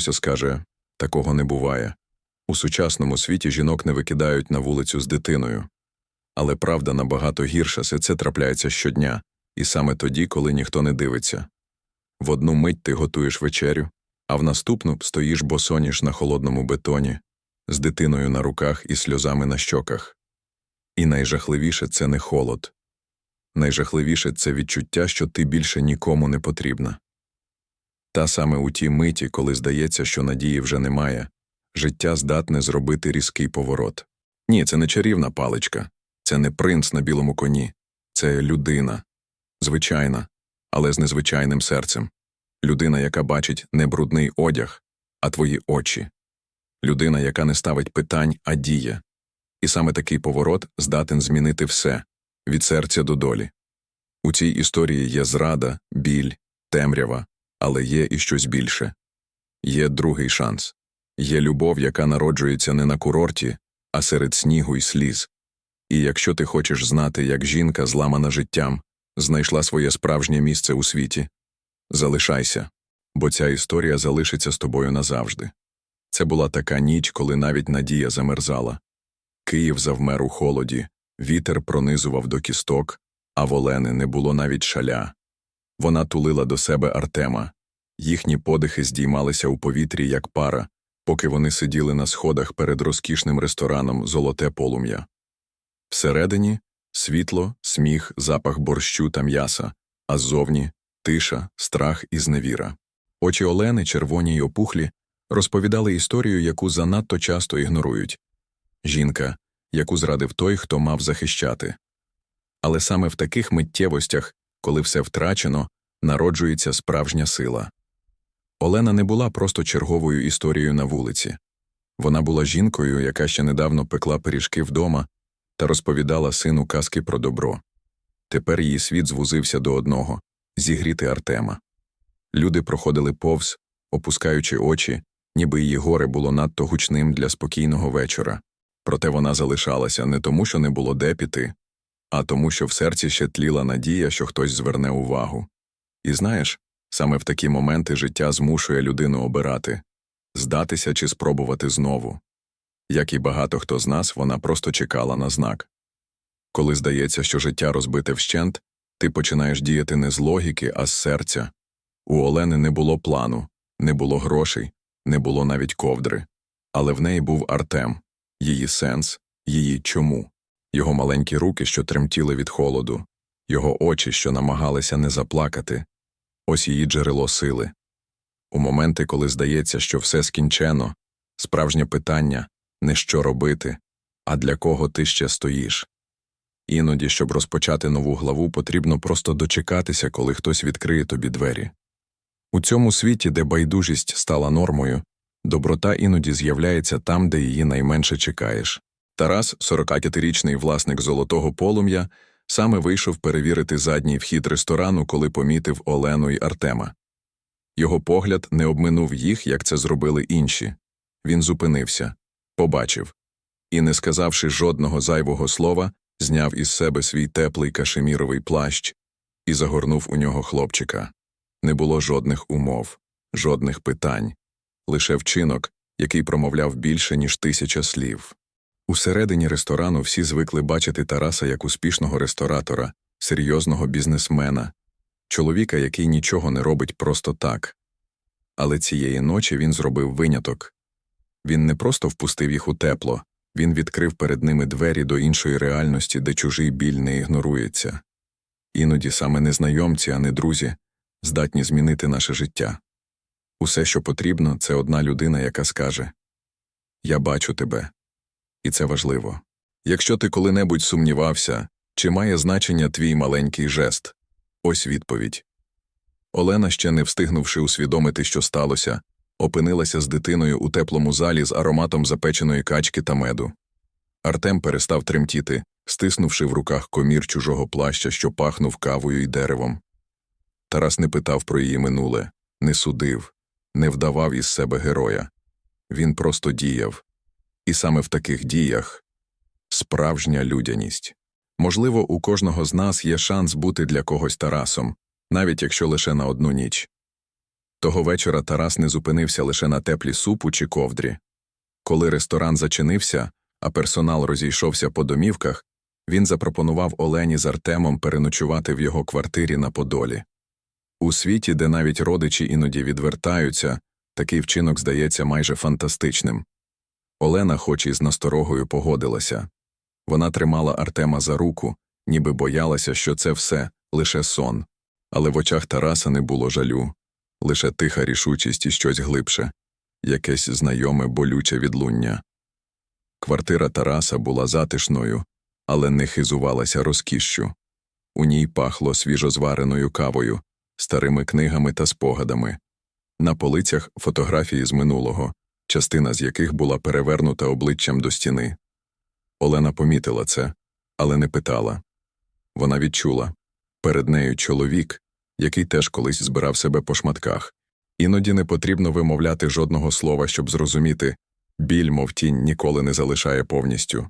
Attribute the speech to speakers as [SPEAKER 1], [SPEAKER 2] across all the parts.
[SPEAKER 1] хтось скаже такого не буває. У сучасному світі жінок не викидають на вулицю з дитиною. Але правда набагато гірша, все це трапляється щодня, і саме тоді, коли ніхто не дивиться. В одну мить ти готуєш вечерю, а в наступну стоїш босоніж на холодному бетоні, з дитиною на руках і сльозами на щоках. І найжахливіше це не холод. Найжахливіше це відчуття, що ти більше нікому не потрібна. Та саме у тій миті, коли здається, що надії вже немає, життя здатне зробити різкий поворот. Ні, це не чарівна паличка, це не принц на білому коні, це людина. Звичайна, але з незвичайним серцем. Людина, яка бачить не брудний одяг, а твої очі. Людина, яка не ставить питань, а діє. І саме такий поворот здатен змінити все від серця до долі. У цій історії є зрада, біль, темрява, але є і щось більше. Є другий шанс. Є любов, яка народжується не на курорті, а серед снігу й сліз. І якщо ти хочеш знати, як жінка, зламана життям, знайшла своє справжнє місце у світі, залишайся, бо ця історія залишиться з тобою назавжди. Це була така ніч, коли навіть надія замерзала. Київ завмер у холоді, вітер пронизував до кісток, а в Олени не було навіть шаля. Вона тулила до себе Артема. Їхні подихи здіймалися у повітрі, як пара, поки вони сиділи на сходах перед розкішним рестораном Золоте полум'я. Всередині світло, сміх, запах борщу та м'яса, а ззовні тиша, страх і зневіра. Очі Олени, червоні й опухлі, розповідали історію, яку занадто часто ігнорують жінка, яку зрадив той, хто мав захищати. Але саме в таких миттєвостях, коли все втрачено, народжується справжня сила. Олена не була просто черговою історією на вулиці. Вона була жінкою, яка ще недавно пекла пиріжки вдома та розповідала сину казки про добро. Тепер її світ звузився до одного зігріти Артема. Люди проходили повз, опускаючи очі, ніби її горе було надто гучним для спокійного вечора. Проте вона залишалася не тому, що не було де піти, а тому, що в серці ще тліла надія, що хтось зверне увагу. І знаєш, саме в такі моменти життя змушує людину обирати здатися чи спробувати знову. Як і багато хто з нас, вона просто чекала на знак. Коли здається, що життя розбите вщент, ти починаєш діяти не з логіки, а з серця. У Олени не було плану, не було грошей, не було навіть ковдри. Але в неї був Артем, її сенс, її чому, його маленькі руки, що тремтіли від холоду, його очі, що намагалися не заплакати, ось її джерело сили. У моменти, коли здається, що все скінчено, справжнє питання не що робити, а для кого ти ще стоїш. Іноді, щоб розпочати нову главу, потрібно просто дочекатися, коли хтось відкриє тобі двері. У цьому світі, де байдужість стала нормою, доброта іноді з'являється там, де її найменше чекаєш. Тарас, 45-річний власник золотого полум'я, саме вийшов перевірити задній вхід ресторану, коли помітив Олену й Артема. Його погляд не обминув їх, як це зробили інші. Він зупинився, побачив і, не сказавши жодного зайвого слова, зняв із себе свій теплий кашеміровий плащ і загорнув у нього хлопчика. Не було жодних умов, жодних питань, лише вчинок, який промовляв більше, ніж тисяча слів. Усередині ресторану всі звикли бачити Тараса як успішного ресторатора, серйозного бізнесмена, чоловіка, який нічого не робить просто так. Але цієї ночі він зробив виняток. Він не просто впустив їх у тепло, він відкрив перед ними двері до іншої реальності, де чужий біль не ігнорується. Іноді саме незнайомці, а не друзі, здатні змінити наше життя. Усе, що потрібно, це одна людина, яка скаже Я бачу тебе. І це важливо. Якщо ти коли-небудь сумнівався, чи має значення твій маленький жест, ось відповідь. Олена, ще не встигнувши усвідомити, що сталося, опинилася з дитиною у теплому залі з ароматом запеченої качки та меду. Артем перестав тремтіти, стиснувши в руках комір чужого плаща, що пахнув кавою і деревом. Тарас не питав про її минуле, не судив, не вдавав із себе героя. Він просто діяв. І саме в таких діях справжня людяність. Можливо, у кожного з нас є шанс бути для когось Тарасом, навіть якщо лише на одну ніч. Того вечора Тарас не зупинився лише на теплі супу чи ковдрі. Коли ресторан зачинився, а персонал розійшовся по домівках, він запропонував Олені з Артемом переночувати в його квартирі на Подолі. У світі, де навіть родичі іноді відвертаються, такий вчинок здається майже фантастичним. Олена, хоч і з насторогою, погодилася. Вона тримала Артема за руку, ніби боялася, що це все лише сон. Але в очах Тараса не було жалю, лише тиха рішучість і щось глибше, якесь знайоме болюче відлуння. Квартира Тараса була затишною, але не хизувалася розкішшю. У ній пахло свіжозвареною кавою, старими книгами та спогадами. На полицях фотографії з минулого, частина з яких була перевернута обличчям до стіни. Олена помітила це, але не питала. Вона відчула перед нею чоловік, який теж колись збирав себе по шматках. Іноді не потрібно вимовляти жодного слова, щоб зрозуміти біль, мов тінь, ніколи не залишає повністю.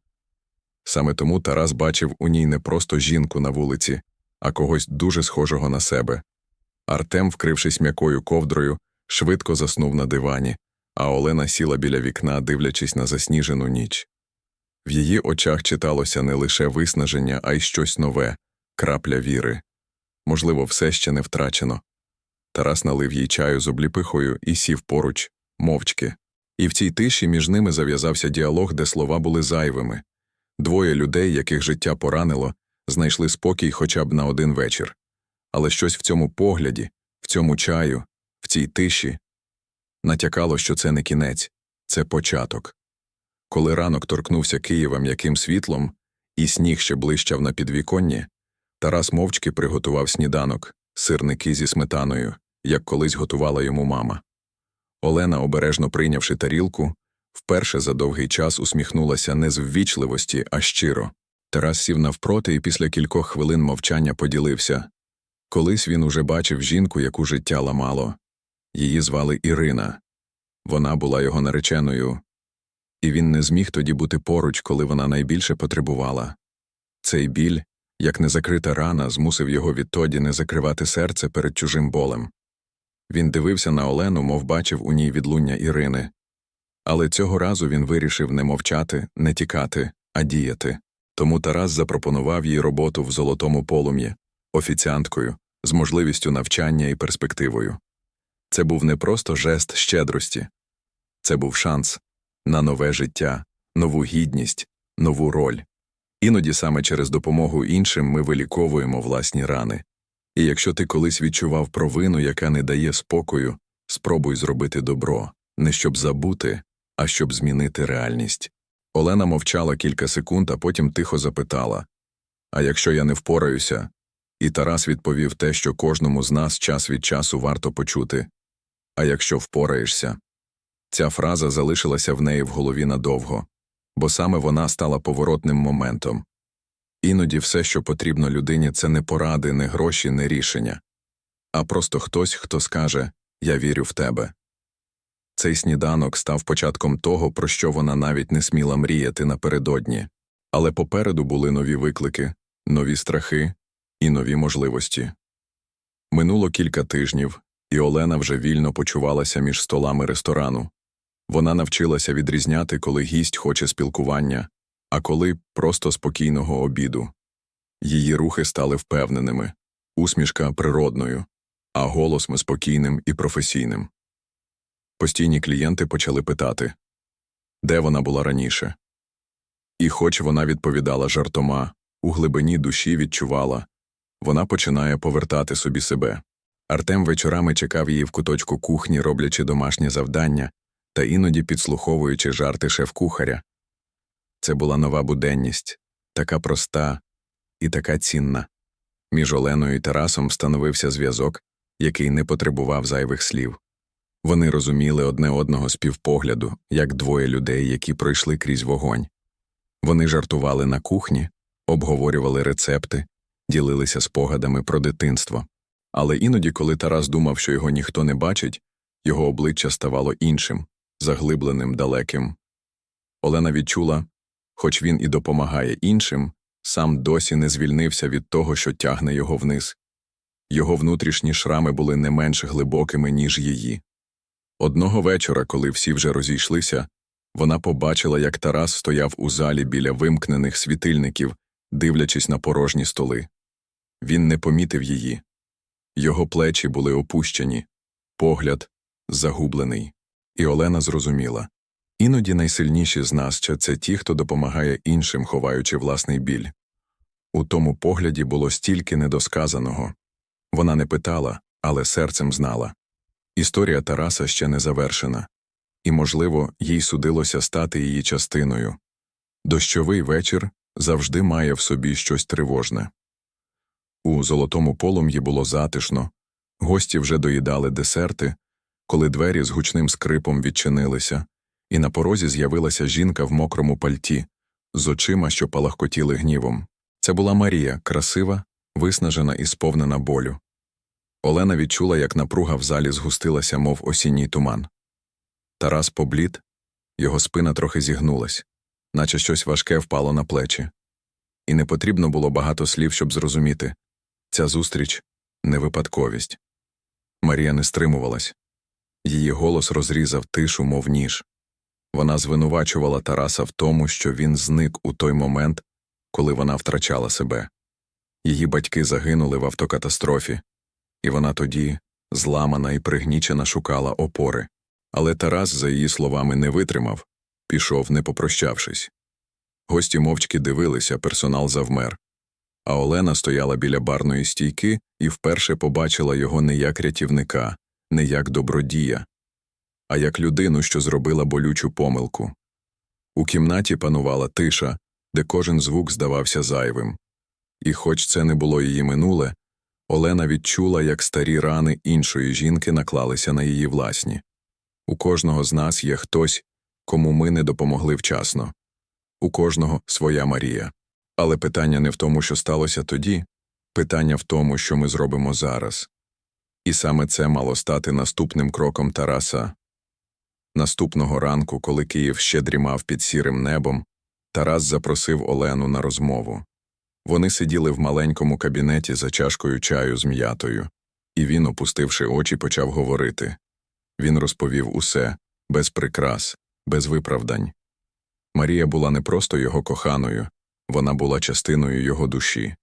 [SPEAKER 1] Саме тому Тарас бачив у ній не просто жінку на вулиці, а когось дуже схожого на себе. Артем, вкрившись м'якою ковдрою, швидко заснув на дивані, а Олена сіла біля вікна, дивлячись на засніжену ніч. В її очах читалося не лише виснаження, а й щось нове крапля віри. Можливо, все ще не втрачено. Тарас налив їй чаю з обліпихою і сів поруч, мовчки. І в цій тиші між ними зав'язався діалог, де слова були зайвими. Двоє людей, яких життя поранило, знайшли спокій хоча б на один вечір. Але щось в цьому погляді, в цьому чаю, в цій тиші натякало, що це не кінець, це початок. Коли ранок торкнувся Києва м'яким світлом, і сніг ще блищав на підвіконні, Тарас мовчки приготував сніданок, сирники зі сметаною, як колись готувала йому мама. Олена, обережно прийнявши тарілку, вперше за довгий час усміхнулася не з ввічливості, а щиро. Тарас сів навпроти і після кількох хвилин мовчання поділився. Колись він уже бачив жінку, яку життя ламало. Її звали Ірина. Вона була його нареченою, і він не зміг тоді бути поруч, коли вона найбільше потребувала. Цей біль, як незакрита рана, змусив його відтоді не закривати серце перед чужим болем. Він дивився на Олену, мов бачив у ній відлуння Ірини. Але цього разу він вирішив не мовчати, не тікати, а діяти. Тому Тарас запропонував їй роботу в золотому полум'ї, офіціанткою, з можливістю навчання і перспективою. Це був не просто жест щедрості, це був шанс на нове життя, нову гідність, нову роль. Іноді саме через допомогу іншим ми виліковуємо власні рани. І якщо ти колись відчував провину, яка не дає спокою, спробуй зробити добро, не щоб забути, а щоб змінити реальність. Олена мовчала кілька секунд, а потім тихо запитала А якщо я не впораюся? І Тарас відповів те, що кожному з нас час від часу варто почути А якщо впораєшся? Ця фраза залишилася в неї в голові надовго, бо саме вона стала поворотним моментом. Іноді все, що потрібно людині, це не поради, не гроші, не рішення, а просто хтось, хто скаже Я вірю в тебе. Цей сніданок став початком того, про що вона навіть не сміла мріяти напередодні, але попереду були нові виклики, нові страхи і нові можливості. Минуло кілька тижнів, і Олена вже вільно почувалася між столами ресторану. Вона навчилася відрізняти, коли гість хоче спілкування, а коли просто спокійного обіду. Її рухи стали впевненими, усмішка природною, а голос спокійним і професійним. Постійні клієнти почали питати, де вона була раніше. І хоч вона відповідала жартома, у глибині душі відчувала вона починає повертати собі себе. Артем вечорами чекав її в куточку кухні, роблячи домашнє завдання та іноді підслуховуючи жарти шеф-кухаря. Це була нова буденність, така проста і така цінна. Між Оленою і Тарасом встановився зв'язок, який не потребував зайвих слів. Вони розуміли одне одного з півпогляду, як двоє людей, які пройшли крізь вогонь. Вони жартували на кухні, обговорювали рецепти, ділилися спогадами про дитинство. Але іноді, коли Тарас думав, що його ніхто не бачить, його обличчя ставало іншим, заглибленим, далеким. Олена відчула, хоч він і допомагає іншим, сам досі не звільнився від того, що тягне його вниз. Його внутрішні шрами були не менш глибокими, ніж її. Одного вечора, коли всі вже розійшлися, вона побачила, як Тарас стояв у залі біля вимкнених світильників, дивлячись на порожні столи. Він не помітив її. Його плечі були опущені, погляд загублений. І Олена зрозуміла іноді найсильніші з нас – це ті, хто допомагає іншим, ховаючи власний біль. У тому погляді було стільки недосказаного. Вона не питала, але серцем знала. Історія Тараса ще не завершена, і, можливо, їй судилося стати її частиною. Дощовий вечір завжди має в собі щось тривожне. У золотому полум'ї було затишно, гості вже доїдали десерти, коли двері з гучним скрипом відчинилися, і на порозі з'явилася жінка в мокрому пальті, з очима, що палахкотіли гнівом. Це була Марія, красива, виснажена і сповнена болю. Олена відчула, як напруга в залі згустилася, мов осінній туман. Тарас поблід, його спина трохи зігнулась, наче щось важке впало на плечі. І не потрібно було багато слів, щоб зрозуміти ця зустріч не випадковість. Марія не стримувалась. Її голос розрізав тишу, мов ніж. Вона звинувачувала Тараса в тому, що він зник у той момент, коли вона втрачала себе. Її батьки загинули в автокатастрофі, і вона тоді, зламана і пригнічена, шукала опори. Але Тарас, за її словами, не витримав, пішов, не попрощавшись. Гості мовчки дивилися, персонал завмер. А Олена стояла біля барної стійки і вперше побачила його не як рятівника, не як добродія, а як людину, що зробила болючу помилку. У кімнаті панувала тиша, де кожен звук здавався зайвим. І, хоч це не було її минуле, Олена відчула, як старі рани іншої жінки наклалися на її власні. У кожного з нас є хтось, кому ми не допомогли вчасно, у кожного своя Марія. Але питання не в тому, що сталося тоді, питання в тому, що ми зробимо зараз. І саме це мало стати наступним кроком Тараса. Наступного ранку, коли Київ ще дрімав під сірим небом, Тарас запросив Олену на розмову. Вони сиділи в маленькому кабінеті за чашкою чаю з м'ятою, і він, опустивши очі, почав говорити. Він розповів усе, без прикрас, без виправдань. Марія була не просто його коханою, вона була частиною його душі.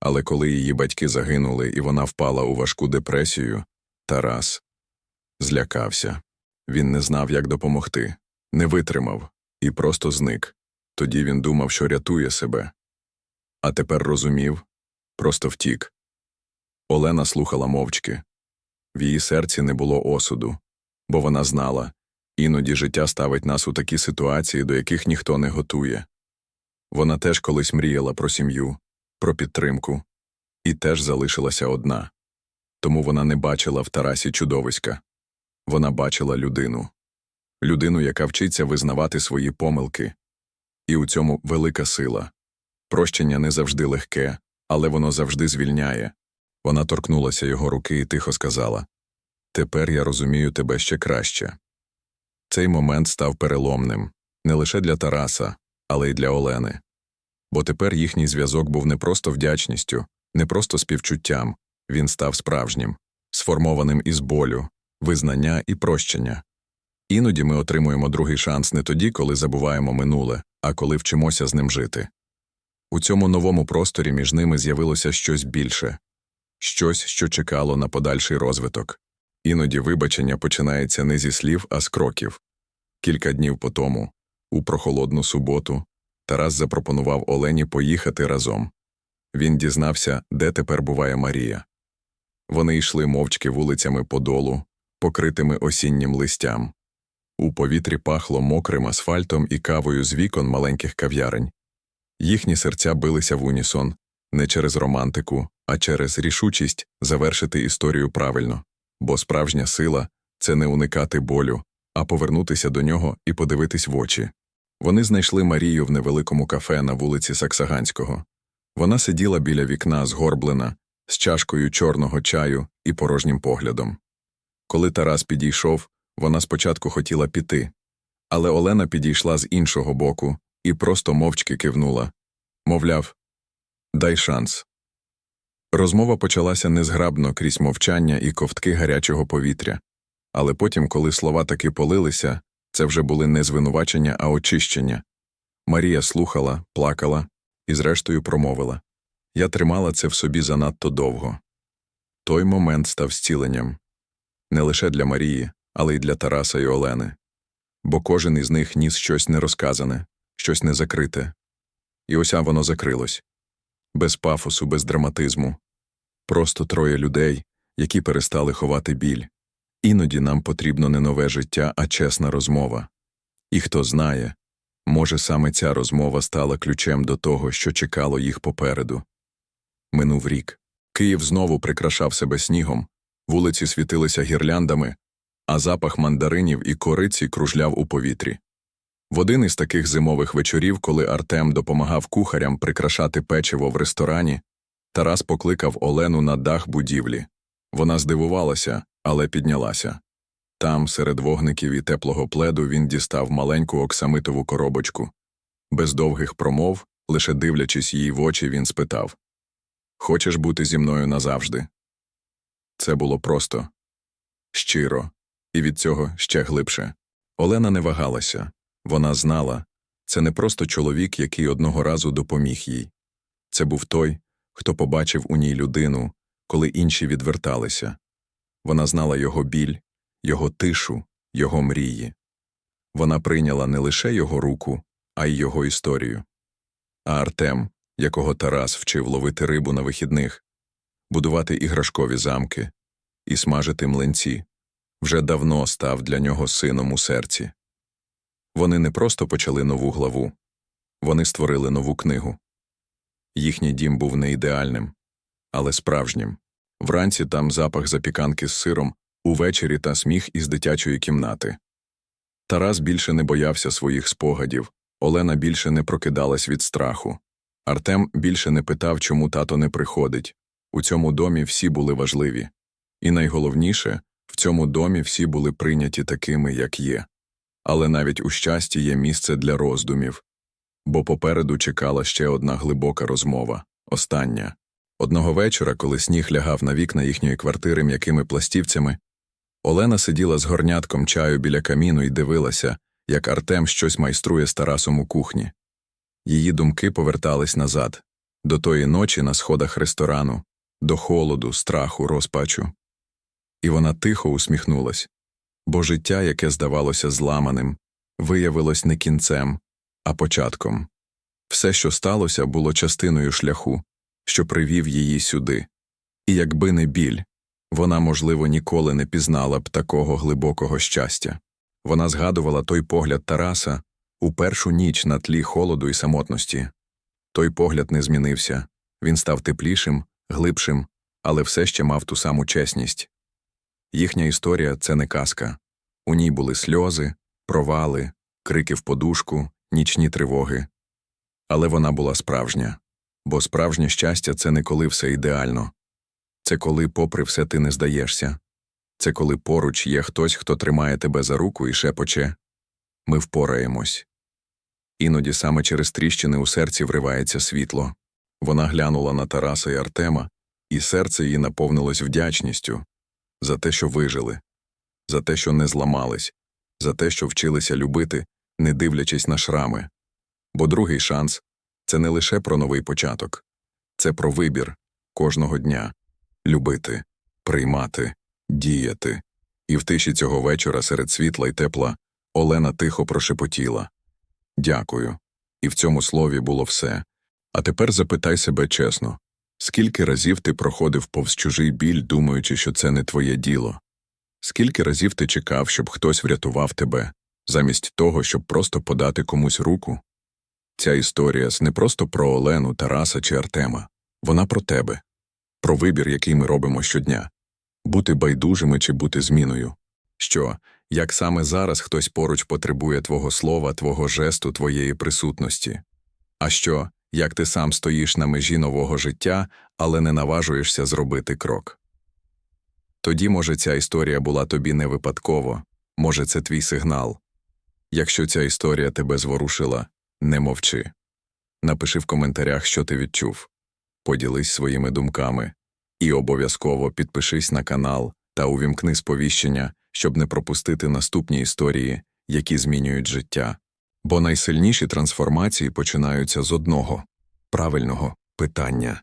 [SPEAKER 1] Але коли її батьки загинули і вона впала у важку депресію, Тарас злякався. Він не знав, як допомогти, не витримав і просто зник. Тоді він думав, що рятує себе. А тепер розумів просто втік. Олена слухала мовчки. В її серці не було осуду, бо вона знала іноді життя ставить нас у такі ситуації, до яких ніхто не готує. Вона теж колись мріяла про сім'ю, про підтримку, і теж залишилася одна. Тому вона не бачила в Тарасі чудовиська. Вона бачила людину, людину, яка вчиться визнавати свої помилки. І у цьому велика сила. Прощення не завжди легке, але воно завжди звільняє. Вона торкнулася його руки і тихо сказала Тепер я розумію тебе ще краще. Цей момент став переломним не лише для Тараса, але й для Олени. Бо тепер їхній зв'язок був не просто вдячністю, не просто співчуттям, він став справжнім, сформованим із болю, визнання і прощення. Іноді ми отримуємо другий шанс не тоді, коли забуваємо минуле, а коли вчимося з ним жити. У цьому новому просторі між ними з'явилося щось більше, щось, що чекало на подальший розвиток. Іноді вибачення починається не зі слів, а з кроків. Кілька днів по тому, у прохолодну суботу, Тарас запропонував Олені поїхати разом. Він дізнався, де тепер буває Марія. Вони йшли мовчки вулицями подолу, покритими осіннім листям. У повітрі пахло мокрим асфальтом і кавою з вікон маленьких кав'ярень. Їхні серця билися в унісон не через романтику, а через рішучість завершити історію правильно, бо справжня сила це не уникати болю, а повернутися до нього і подивитись в очі. Вони знайшли Марію в невеликому кафе на вулиці Саксаганського. Вона сиділа біля вікна, згорблена, з чашкою чорного чаю і порожнім поглядом. Коли Тарас підійшов, вона спочатку хотіла піти, але Олена підійшла з іншого боку і просто мовчки кивнула мовляв, дай шанс. Розмова почалася незграбно крізь мовчання і ковтки гарячого повітря. Але потім, коли слова таки полилися, це вже були не звинувачення, а очищення. Марія слухала, плакала і, зрештою, промовила Я тримала це в собі занадто довго. Той момент став зціленням не лише для Марії, але й для Тараса і Олени. Бо кожен із них ніс щось нерозказане, щось незакрите. І ося воно закрилось без пафосу, без драматизму. Просто троє людей, які перестали ховати біль. Іноді нам потрібно не нове життя, а чесна розмова. І хто знає, може, саме ця розмова стала ключем до того, що чекало їх попереду. Минув рік. Київ знову прикрашав себе снігом, вулиці світилися гірляндами, а запах мандаринів і кориці кружляв у повітрі. В один із таких зимових вечорів, коли Артем допомагав кухарям прикрашати печиво в ресторані, Тарас покликав Олену на дах будівлі. Вона здивувалася, але піднялася. Там, серед вогників і теплого пледу, він дістав маленьку оксамитову коробочку. Без довгих промов, лише дивлячись їй в очі, він спитав Хочеш бути зі мною назавжди? Це було просто, щиро, і від цього ще глибше. Олена не вагалася. Вона знала це не просто чоловік, який одного разу допоміг їй. Це був той, хто побачив у ній людину, коли інші відверталися. Вона знала його біль, його тишу, його мрії. Вона прийняла не лише його руку, а й його історію. А Артем, якого Тарас вчив ловити рибу на вихідних, будувати іграшкові замки і смажити млинці, вже давно став для нього сином у серці. Вони не просто почали нову главу, вони створили нову книгу. Їхній дім був не ідеальним, але справжнім. Вранці там запах запіканки з сиром, увечері та сміх із дитячої кімнати. Тарас більше не боявся своїх спогадів, Олена більше не прокидалась від страху. Артем більше не питав, чому тато не приходить. У цьому домі всі були важливі. І найголовніше, в цьому домі всі були прийняті такими, як є. Але навіть у щасті є місце для роздумів, бо попереду чекала ще одна глибока розмова остання. Одного вечора, коли сніг лягав на вікна їхньої квартири м'якими пластівцями, Олена сиділа з горнятком чаю біля каміну і дивилася, як Артем щось майструє з Тарасом у кухні. Її думки повертались назад, до тої ночі на сходах ресторану, до холоду, страху, розпачу. І вона тихо усміхнулась, бо життя, яке здавалося зламаним, виявилось не кінцем, а початком. Все, що сталося, було частиною шляху, що привів її сюди. І якби не біль, вона, можливо, ніколи не пізнала б такого глибокого щастя. Вона згадувала той погляд Тараса у першу ніч на тлі холоду і самотності. Той погляд не змінився він став теплішим, глибшим, але все ще мав ту саму чесність. Їхня історія це не казка. У ній були сльози, провали, крики в подушку, нічні тривоги. Але вона була справжня, бо справжнє щастя це не коли все ідеально. Це коли, попри все, ти не здаєшся. Це коли поруч є хтось, хто тримає тебе за руку і шепоче ми впораємось. Іноді саме через тріщини у серці вривається світло. Вона глянула на Тараса і Артема, і серце її наповнилось вдячністю за те, що вижили, за те, що не зламались, за те, що вчилися любити, не дивлячись на шрами. Бо другий шанс це не лише про новий початок, це про вибір кожного дня любити, приймати, діяти. І в тиші цього вечора серед світла й тепла Олена тихо прошепотіла Дякую. І в цьому слові було все. А тепер запитай себе чесно скільки разів ти проходив повз чужий біль, думаючи, що це не твоє діло? Скільки разів ти чекав, щоб хтось врятував тебе, замість того, щоб просто подати комусь руку? Ця історія не просто про Олену, Тараса чи Артема, вона про тебе, про вибір, який ми робимо щодня бути байдужими чи бути зміною. Що, як саме зараз хтось поруч потребує твого слова, твого жесту, твоєї присутності? А що, як ти сам стоїш на межі нового життя, але не наважуєшся зробити крок? Тоді, може, ця історія була тобі не випадково, може, це твій сигнал. Якщо ця історія тебе зворушила, не мовчи. Напиши в коментарях, що ти відчув. Поділись своїми думками. І обов'язково підпишись на канал та увімкни сповіщення, щоб не пропустити наступні історії, які змінюють життя. Бо найсильніші трансформації починаються з одного правильного питання.